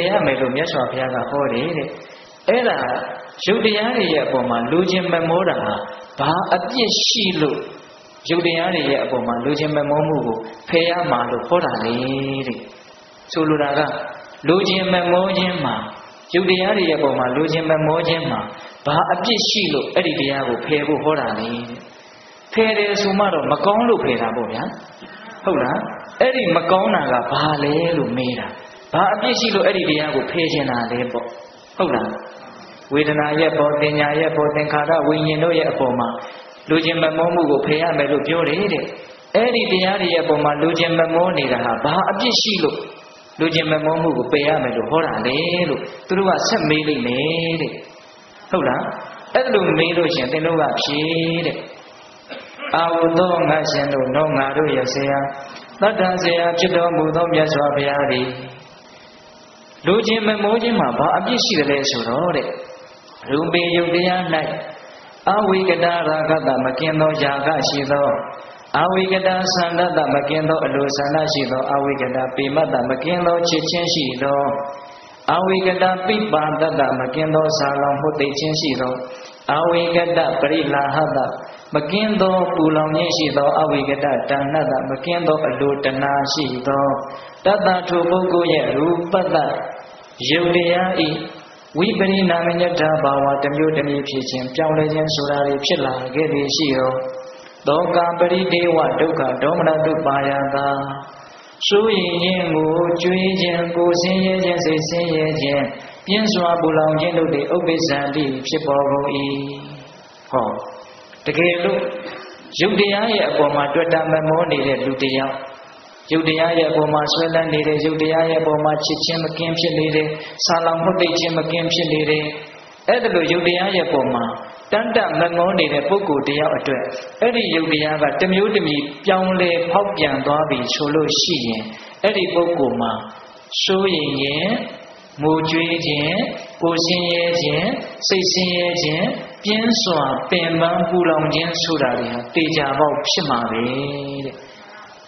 ယ်ရမယ်လို့မြတ်စွာဘုရားကဟောတယ်တဲ့အဲ့ဒါယုတ်တရားတွေရဲ့အပေါ်မှာလူချင်းမမောတာဟာဘာအပြစ်ရှိလို့ယုတ်တရားတွေရဲ့အပေါ်မှာလူချင်းမမောမှုကိုဖယ်ရမှာလို့ဟောတာလေတဲ့ဆိုလိုတာကလူချင်းမမောခြင်းမှာယုတ်တရားတွေရဲ့အပေါ်မှာလူချင်းမမောခြင်းမှာဘာအပြစ်ရှိလို့အဲ့ဒီတရားကိုဖယ်ဖို့ဟောတာလေတဲ့ဖယ်တယ်ဆိုမှတော့မကောင်းလို့ဖယ်တာပေါ့ဗျာဟုတ်လားအဲ့ဒီမကောင်းတာကဘာလဲလို့မေးတာ ဘာအပြစ်ရှိလို့အဲ့ဒီတရားကိုဖယ်ခြင်းတာလဲပေါ့ဟုတ်လားဝေဒနာရဲ့ပေါ်တင်ညာရဲ့ပေါ်သင်္ခါရဝိညာဉ်တို့ရဲ့အပေါ်မှာလူချင်းမမောမှုကိုဖယ်ရမယ်လို့ပြောတယ်တဲ့အဲ့ဒီတရားတွေရဲ့အပေါ်မှာလူချင်းမမောနေတာဟာဘာအပြစ်ရှိလို့လူချင်းမမောမှုကိုပယ်ရမယ်လို့ဟောတာလေလို့သူတို့ကဆက်မေးလိမ့်မယ်တဲ့ဟုတ်လားအဲ့လိုမေးလို့ရှင်သင်တို့ကဖြေတဲ့အာဟုသောငါရှင်တို့နောငါတို့ရဲ့ဆရာတတ္တဆရာဖြစ်တော်မူသောမြတ်စွာဘုရားသည် လူချင်းမမောခြင်းမှာဘာအပြစ်ရှိတယ်လဲဆိုတော့တဲ့ရူပေယုတ်တရား၌အဝိကတရာဂတမကင်းသောယာကရှိသောအဝိကတသန္တတမကင်းသောအလိုဆန္ဒရှိသောအဝိကတပေမတမကင်းသောချစ်ချင်းရှိသောအဝိကတပိပါတတမကင်းသောဇာလောင်မှုသိချင်းရှိသောအဝိကတပရိလာဟတမကင်းသောပူလောင်ခြင်းရှိသောအဝိကတတဏ္ဍတမကင်းသောအလိုတဏှာရှိသောတတ္တထုပုဂ္ဂိုလ်ရဲ့ရူပတ္တ ယုတ်တရားဤဝိပရိနာမညတ္ထဘာဝတစ်မျိုးတစ်မျိုးဖြစ်ခြင်းပြောင်းလဲခြင်းဆိုတာတွေဖြစ်လာခဲ့သည်ရှိရောသောကပရိဒေဝဒုက္ခဒေါမနတုပါယတာစိုးရင်ခြင်းကိုကြွေးခြင်းကိုဆင်းရဲခြင်းစိတ်ဆင်းရဲခြင်းပြင်းစွာပူလောင်ခြင်းတို့တွေဥပ္ပစ္ဆန္တိဖြစ်ပေါ်ကုန်၏ဟောတကယ်လို့ယုတ်တရားရဲ့အပေါ်မှာတွေ့တာမမောနေတဲ့လူတ ရားယုတ်တရားရဲ့အပေါ်မှာဆွဲလန်းနေတဲ့ယုတ်တရားရဲ့အပေါ်မှာချစ်ချင်းမကင်းဖြစ်နေတယ်ဆာလောင်မှုတ်သိချင်းမကင်းဖြစ်နေတယ်အဲ့ဒါလိုယုတ်တရားရဲ့အပေါ်မှာတန်တမငေါနေတဲ့ပုဂ္ဂိုလ်တယောက်အတွက်အဲ့ဒီယုတ်တရားကတမျိုးတမီပြောင်းလဲဖောက်ပြန်သွားပြီဆိုလို့ရှိရင်အဲ့ဒီပုဂ္ဂိုလ်မှာစိုးရင်ရင်ငိုကြွေးခြင်းကိုဆင်းရဲခြင်းစိတ်ဆင်းရဲခြင်းပြင်းစွာပင်ပန်းပူလောင်ခြင်းဆိုတာတွေဟာတေချာပေါက်ဖြစ်မှာပဲတဲ့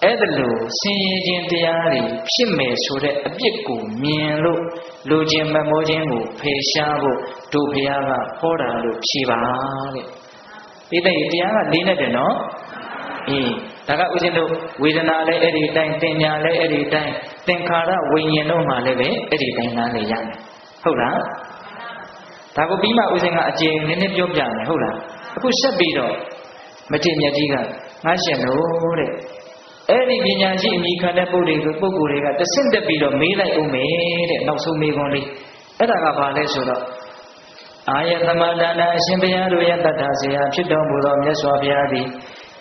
အဲ့ဒါလို့ဆင်းရဲခြင်းတရားတွေဖြစ်မယ်ဆိုတဲ့အပြစ်ကိုမြင်လို့လူချင်းမမောခြင်းကိုဖယ်ရှားဖို့တို့ဘုရားကဟောတာလို့ဖြေပါတဲ့ဒီတဲ့တရားကလေးနဲ့တယ်နော်အေးဒါကဦးဇင်းတို့ဝေဒနာလည်းအဲ့ဒီတိုင်းတင်ညာလည်းအဲ့ဒီတိုင်းသင်္ခါရဝိညာဉ်တို့မှလည်းပဲအဲ့ဒီတိုင်းနားလေရမယ်ဟုတ်လားဒါကိုပြီးမှဦးဇင်းကအကျေနည်းနည်းပြောပြမယ်ဟုတ်လားအခုဆက်ပြီးတော့မထေမြတ်ကြီးကငါရှင်တို့တဲ့ အဲ့ဒီပညာရှိအမိခံတဲ့ပုဂ္ဂိုလ်တွေပုဂ္ဂိုလ်တွေကတဆင့်တက်ပြီးတော့မေးလိုက်ဦးမယ်တဲ့နောက်ဆုံးမေးခွန်းလေးအဲ့ဒါကဘာလဲဆိုတော့အာယသမန္တနာအရှင်ဘုရားတို့ရဲ့တတ္ထဆရာဖြစ်တော်မူသောမြတ်စွာဘုရားသည်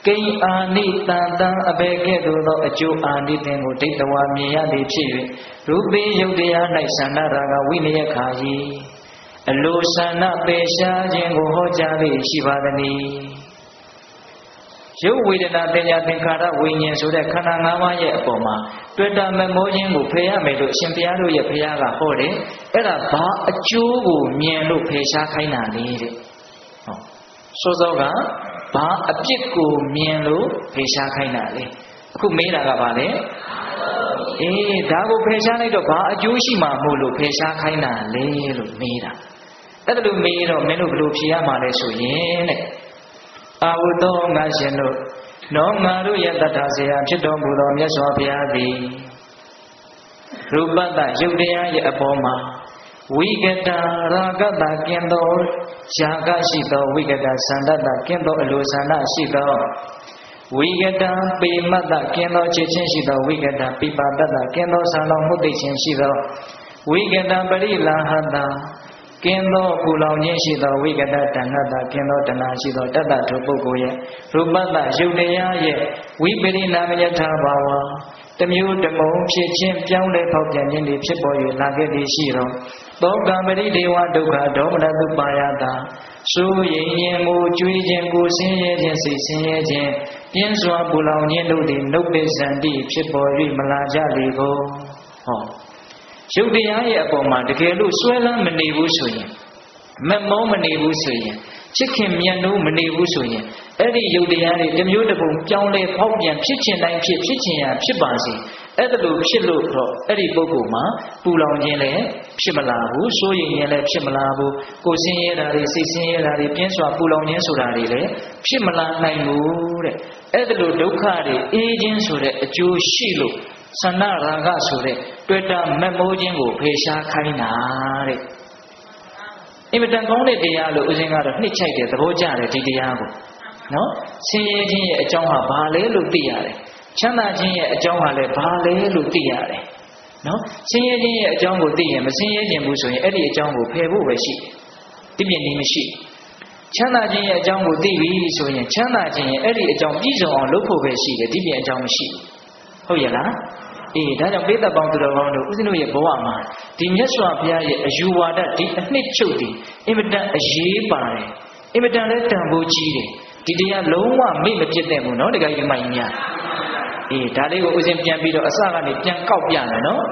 ကိဉ္အာနိတန်တံအဘေကဲ့သို့သောအကျိုးအာနိသင်ကိုဒိဋ္ဌဝါမြင်ရသည်ဖြစ်၍ရူပိယုတ်တရား၌သန္နရာဂဝိနယခာယီအလိုဆန္ဒပေရှားခြင်းကိုဟောကြားလေးရှိပါသည် ရုပ်ဝေဒနာတင်ညာသင်္ခါရဝိညာဉ်ဆိုတဲ့ခန္ဓာ၅ပါးရဲ့အပေါ်မှာတွေ့တာမမောခြင်းကိုဖယ်ရမယ်လို့အရှင်ဘုရားတို့ရဲ့ဘုရားကဟောတယ်အဲ့ဒါဘာအကျိုးကိုမြင်လို့ဖယ်ရှားခိုင်းတာလေတဲ့ဟောစောစောကဘာအပြစ်ကိုမြင်လို့ဖယ်ရှားခိုင်းတာလေအခုမေးတာကဘာလဲအေးဒါကိုဖယ်ရှားလိုက်တော့ဘာအကျိုးရှိမှာမို့လို့ဖယ်ရှားခိုင်းတာလေလို့မေးတာအဲ့ဒါလို့မေးတော့မင်းတို့ဘယ်လိုဖြေရမှာလဲဆိုရင်တဲ့ အာဟုသောငါရှင်တို့နောငါတို့ရဲ့တတ္ထဆရာဖြစ်တော်မူသောမြတ်စွာဘုရားသည်ရူပတ္တယုတ်တရားရဲ့အပေါ်မှာဝိကတရာဂတကင်းသောယာကရှိသောဝိကတသန္တတကင်းသောအလိုဆန္ဒရှိသောဝိကတပေမတ္တကင်းသောချစ်ချင်းရှိသောဝိကတပိပါတတကင်းသောဆံတော်မှုသိခြင်းရှိသောဝိကတပရိလာဟတ ကင်းသောပူလောင်ခြင်းရှိသောဝိကတတဏ္ဍတကင်းသောတဏှာရှိသောတတ္တထုပုဂ္ဂိုလ်ရဲ့ရူပတ္တယုတ်တရားရဲ့ဝိပရိနာမယထာဘာဝတမျိုးတမုံဖြစ်ခြင်းပြောင်းလဲဖောက်ပြန်ခြင်းတွေဖြစ်ပေါ်၍လာခဲ့သည်ရှိသောသောကံပရိဒေဝဒုက္ခဒေါမနတုပါယတာစိုးရင်ရင်မူကြွေးခြင်းကိုဆင်းရဲခြင်းစိတ်ဆင်းရဲခြင်းပြင်းစွာပူလောင်ခြင်းတို့သည်နှုတ်ပိစံတိဖြစ်ပေါ်၍မလာကြလေကုန်ဟော ရုပ်တရားရဲ့အပေါ်မှာတကယ်လို့ဆွဲလန်းမနေဘူးဆိုရင်မမောမနေဘူးဆိုရင်ချစ်ခင်မြတ်လို့မနေဘူးဆိုရင်အဲ့ဒီယုတ်တရားတွေတစ်မျိုးတစ်ပုံပြောင်းလဲဖောက်ပြန်ဖြစ်ချင်တိုင်းဖြစ်ဖြစ်ချင်ရဖြစ်ပါစေအဲ့ဒါလိုဖြစ်လို့တော့အဲ့ဒီပုဂ္ဂိုလ်မှာပူလောင်ခြင်းလည်းဖြစ်မလာဘူးစိုးရိမ်ခြင်းလည်းဖြစ်မလာဘူးကိုယ်ဆင်းရဲတာတွေစိတ်ဆင်းရဲတာတွေပြင်းစွာပူလောင်ခြင်းဆိုတာတွေလည်းဖြစ်မလာနိုင်ဘူးတဲ့အဲ့ဒါလိုဒုက္ခတွေအေးခြင်းဆိုတဲ့အကျိုးရှိလို့ သန္နရာဂဆိုတဲ့တွေ့တာမက်မိုးခြင်းကိုဖေရှားခိုင်းတာတဲ့အင်မတန်ကောင်းတဲ့တရားလို့ဦးဇင်းကတော့နှစ်ချိုက်တယ်သဘောကျတယ်ဒီတရားကိုနော်ဆင်းရဲခြင်းရဲ့အကြောင်းဟာဘာလဲလို့သိရတယ်ချမ်းသာခြင်းရဲ့အကြောင်းဟာလည်းဘာလဲလို့သိရတယ်နော်ဆင်းရဲခြင်းရဲ့အကြောင်းကိုသိရင်မဆင်းရဲခြင်းဘူးဆိုရင်အဲ့ဒီအကြောင်းကိုဖယ်ဖို့ပဲရှိတယ်ဒီပြင်းနေမရှိချမ်းသာခြင်းရဲ့အကြောင်းကိုသိပြီဆိုရင်ချမ်းသာခြင်းရဲ့အဲ့ဒီအကြောင်းပြည့်စုံအောင်လုပ်ဖို့ပဲရှိတယ်ဒီပြင်းအကြောင်းမရှိ ဟုတ်ရဲ့လားအေးဒါကြောင့်ပိဿပေါင်းသူတော်ကောင်းတို့ဦးဇင်းတို့ရဲ့ဘဝမှာဒီမြတ်စွာဘုရားရဲ့အယူဝါဒဒီအနှစ်ချုပ်ဒီအင်မတန်အရေးပါတယ်အင်မတန်လည်းတန်ဖိုးကြီးတယ်ဒီတရားလုံးဝမေ့မဖြစ်သင့်ဘူးနော်တကယ်ကြီးမိုင်များအေးဒါလေးကိုဦးဇင်းပြန်ပြီးတော့အစကနေပြန်ကောက်ပြမယ်နော်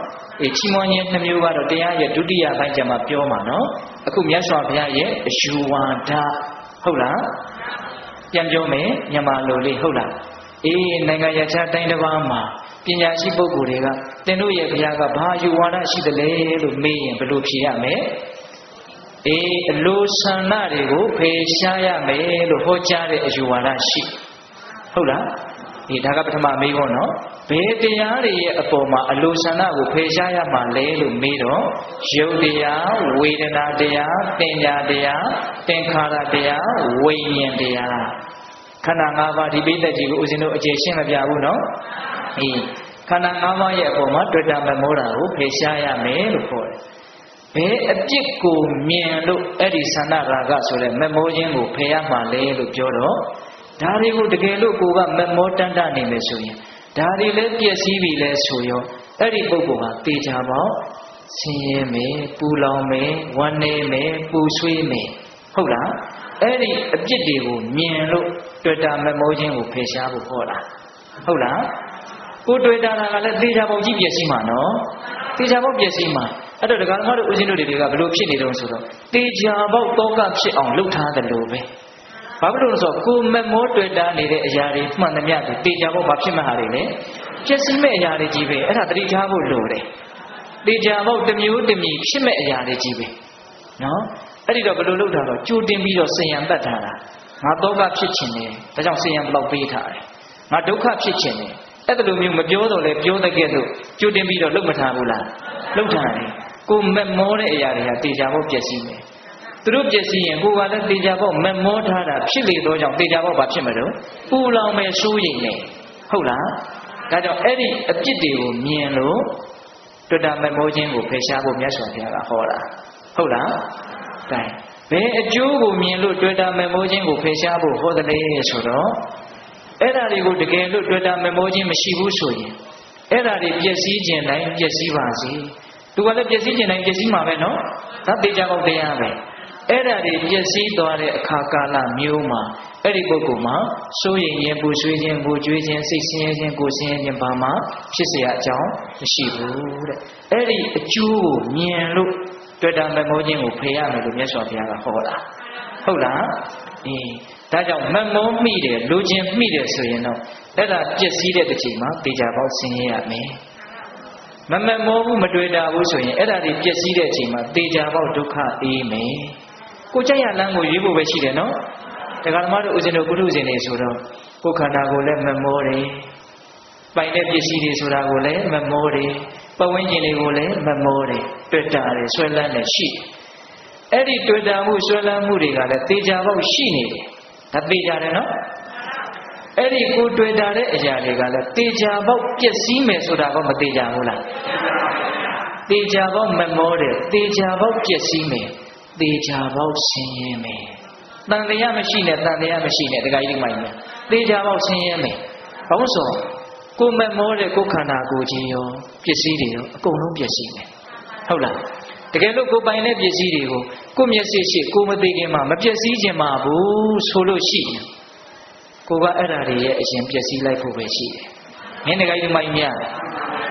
အေးချီးမွမ်းခြင်းနှမျိုးကတော့တရားရဲ့ဒုတိယပိုင်းကျမှပြောမှာနော်အခုမြတ်စွာဘုရားရဲ့အယူဝါဒဟုတ်လားပြန်ပြောမယ်မြန်မာလိုလေးဟုတ်လားအေးနိုင်ငံရခြားတိုင်းတစ်ပါးမှာ ပညာရှိပုဂ္ဂိုလ်တွေကသင်တို့ရဲ့ဘုရားကဘာယူဝါဒရှိသလဲလို့မေးရင်ဘယ်လိုဖြေရမလဲအေးအလိုဆန္ဒတွေကိုဖေရှားရမယ်လို့ဟောကြားတဲ့အယူဝါဒရှိဟုတ်လားဒီဒါကပထမမေးဖို့နော်ဘယ်တရားတွေရဲ့အပေါ်မှာအလိုဆန္ဒကိုဖေရှားရမှာလဲလို့မေးတော့ယုတ်တရားဝေဒနာတရားတင်ညာတရားသင်္ခါရတရားဝိညာဉ်တရား ခန္ဓာ၅ပါးဒီပိဋကကြီးကိုဦးဇင်းတို့အကျေရှင်းမပြဘူးနော်အေးခန္ဓာ၅ပါးရဲ့အပေါ်မှာတွေ့တာမမောတာကိုဖေရှားရမယ်လို့ခေါ်တယ်ဘယ်အပြစ်ကိုမြင်လို့အဲ့ဒီသန္တာရာဂဆိုတဲ့မမောခြင်းကိုဖယ်ရမှာလဲလို့ပြောတော့ဒါတွေကိုတကယ်လို့ကိုကမမောတန်တနေမယ်ဆိုရင်ဒါတွေလည်းပြည့်စည်ပြီလဲဆိုရောအဲ့ဒီပုဂ္ဂိုလ်ဟာတေချာပေါင်းဆင်းရဲမယ်ပူလောင်မယ်ဝမ်းနည်းမယ်ပူဆွေးမယ်ဟုတ်လားအဲ့ဒီအပြစ်တွေကိုမြင်လို့ တွေ့တာမမောခြင်းကိုဖယ်ရှားဖို့ဟောတာဟုတ်လားကိုတွေ့တာကလည်းတေချာပေါင်းကြီးပြည့်စည်မှာနော်တေချာပေါင်းပြည့်စည်မှာအဲ့တော့ဒကာသမားတို့ဦးဇင်းတို့တွေကဘယ်လိုဖြစ်နေတုံးဆိုတော့တေချာပေါက်တောကဖြစ်အောင်လုပ်ထားတယ်လို့ပဲဘာဖြစ်လို့လဲဆိုတော့ကိုမမောတွေ့တာနေတဲ့အရာတွေမှန်သမျှတွေတေချာပေါက်ဘာဖြစ်မှဟာတွေလဲပြည့်စည်မဲ့အရာတွေကြီးပဲအဲ့ဒါတတိထားဖို့လိုတယ်တေချာပေါက်တစ်မျိုးတစ်မီဖြစ်မဲ့အရာတွေကြီးပဲနော်အဲ့ဒီတော့ဘယ်လိုလုပ်တာတော့ကြိုတင်ပြီးတော့ဆင်ယံတတ်ထားတာ ငါတောကဖြစ်ခြင်းတယ်ဒါကြောင့်ဆင်ယံဘလောက်ပေးထားတယ်ငါဒုက္ခဖြစ်ခြင်းတယ်အဲ့ဒါလိုမျိုးမပြောတော့လဲပြောတဲ့ကဲ့သို့ကြိုတင်ပြီးတော့လုပ်မထားဘူးလားလုပ်ထားတယ်ကိုမက်မောတဲ့အရာတွေဟာတေချာဖို့ပျက်စီးမယ်သူတို့ပျက်စီးရင်ကိုကလည်းတေချာဖို့မက်မောထားတာဖြစ်လေတော့ကြောင့်တေချာဖို့ဘာဖြစ်မလို့ပူလောင်မယ်စိုးရိမ်မယ်ဟုတ်လားဒါကြောင့်အဲ့ဒီအပြစ်တွေကိုမြင်လို့တွေ့တာမက်မောခြင်းကိုဖယ်ရှားဖို့မြတ်စွာဘုရားကဟောတာဟုတ်လားကဲ ဘယ်အကျိုးကိုမြင်လို့တွေ့တာမက်မောခြင်းကိုဖယ်ရှားဖို့ဟောတယ်လဲဆိုတော့အဲ့ဒါတွေကိုတကယ်လို့တွေ့တာမက်မောခြင်းမရှိဘူးဆိုရင်အဲ့ဒါတွေပျက်စီးခြင်းတိုင်းပျက်စီးပါစေသူကလည်းပျက်စီးခြင်းတိုင်းပျက်စီးမှာပဲနော်ဒါတေချာပေါက်တရားပဲအဲ့ဒါတွေပျက်စီးသွားတဲ့အခါကာလမျိုးမှာအဲ့ဒီပုဂ္ဂိုလ်မှာစိုးရိမ်ရင်ပူဆွေးခြင်းပူကြွေးခြင်းစိတ်ဆင်းရဲခြင်းကိုယ်ဆင်းရဲခြင်းဘာမှဖြစ်เสียအကြောင်းမရှိဘူးတဲ့အဲ့ဒီအကျိုးကိုမြင်လို့ တွေ့တာမမောခြင်းကိုဖေရမယ်လို့မြတ်စွာဘုရားကဟောတာဟုတ်လားအေးဒါကြောင့်မမောမိတယ်လူချင်းမိတယ်ဆိုရင်တော့အဲ့ဒါပျက်စီးတဲ့တစ်ချိန်မှာတေချာပေါက်ဆင်းရဲရမယ်မမမောဘူးမတွေ့တာဘူးဆိုရင်အဲ့ဒါတွေပျက်စီးတဲ့အချိန်မှာတေချာပေါက်ဒုက္ခအေးမယ်ကိုကြိုက်ရလမ်းကိုရွေးဖို့ပဲရှိတယ်နော်တရားဓမ္မတို့ဦးဇင်းတို့ကုထုဇဉ်တွေဆိုတော့ကိုယ်ခန္ဓာကိုလည်းမမောတယ် ပိုင်တဲ့ပစ္စည်းတွေဆိုတာကိုလည်းမမောတယ်ပဝန်းကျင်တွေကိုလည်းမမောတယ်တွေ့တာတယ်ဆွဲလန်းတယ်ရှိအဲ့ဒီတွေ့တာမှုဆွဲလန်းမှုတွေကလည်းတေချာပေါက်ရှိနေတယ်ဒါတေချာတယ်နော်အဲ့ဒီကိုတွေ့တာတဲ့အရာတွေကလည်းတေချာပေါက်ပျက်စီးမယ်ဆိုတာကမတေချာဘူးလားတေချာပေါက်မမောတယ်တေချာပေါက်ပျက်စီးမယ်တေချာပေါက်ဆင်းရဲမယ်တန်တရားမရှိနဲ့တန်တရားမရှိနဲ့တခါကြီးဒီမိုင်းမယ်တေချာပေါက်ဆင်းရဲမယ်ဘာလို့ဆို ကိုမမောတဲ့ကိုခန္ဓာကိုယ်ကြီးရောပစ္စည်းတွေရောအကုန်လုံးပျက်စီးမယ်ဟုတ်လားတကယ်လို့ကိုပိုင်တဲ့ပစ္စည်းတွေကိုကိုမျက်စိရှိကိုမသိခင်မှာမပျက်စီးခြင်းမှာဘူးဆိုလို့ရှိရင်ကိုကအဲ့ဓာတွေရဲ့အရင်ပျက်စီးလိုက်ဖို့ပဲရှိတယ်။ငင်းတကိုင်းဒီမိုင်းများ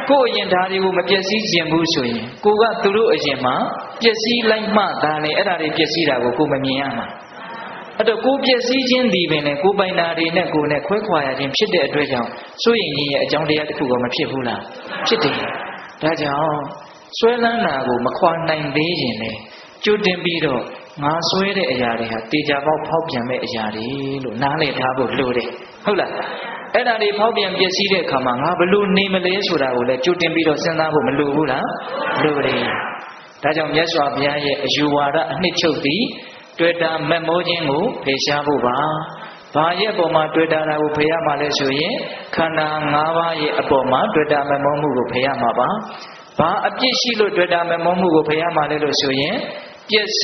ကိုအရင်ဓာတွေကိုမပျက်စီးခြင်းဘူးဆိုရင်ကိုကသူတို့အရင်မှာပျက်စီးလိုက်မှဒါလည်းအဲ့ဓာတွေပျက်စီးတာကိုကိုမမြင်ရမှာ အဲ့တော့ကိုယ်ပျက်စီးခြင်းဒီပင်လည်းကိုယ်ပိုင်နာတွေနဲ့ကိုယ်နဲ့ခွဲခွာရခြင်းဖြစ်တဲ့အတွက်ကြောင့်စိုးရင်ကြီးရဲ့အကြောင်းတရားတစ်ခုကမဖြစ်ဘူးလားဖြစ်တယ်ဒါကြောင့်ဆွဲလန်းတာကိုမခွာနိုင်သေးခြင်းလေကြိုတင်ပြီးတော့ငါဆွဲတဲ့အရာတွေဟာတေချာပေါက်ဖောက်ပြန်မဲ့အရာတွေလို့နားလည်ထားဖို့လိုတယ်ဟုတ်လားအဲ့ဒါတွေဖောက်ပြန်ပျက်စီးတဲ့အခါမှာငါဘလို့နေမလဲဆိုတာကိုလည်းကြိုတင်ပြီးတော့စဉ်းစားဖို့မလိုဘူးလားလိုတယ်ဒါကြောင့်မြတ်စွာဘုရားရဲ့အယူဝါဒအနှစ်ချုပ်သည် တွေ့တာမက်မိုးခြင်းကိုဖေရှားဖို့ပါဘာရဲ့အပေါ်မှာတွေ့တာတာကိုဖေရမှာလဲဆိုရင်ခန္ဓာ၅ပါးရဲ့အပေါ်မှာတွေ့တာမက်မိုးမှုကိုဖေရမှာပါဘာအပြစ်ရှိလို့တွေ့တာမက်မိုးမှုကိုဖေရမှာလဲလို့ဆိုရင်ပျက်စီး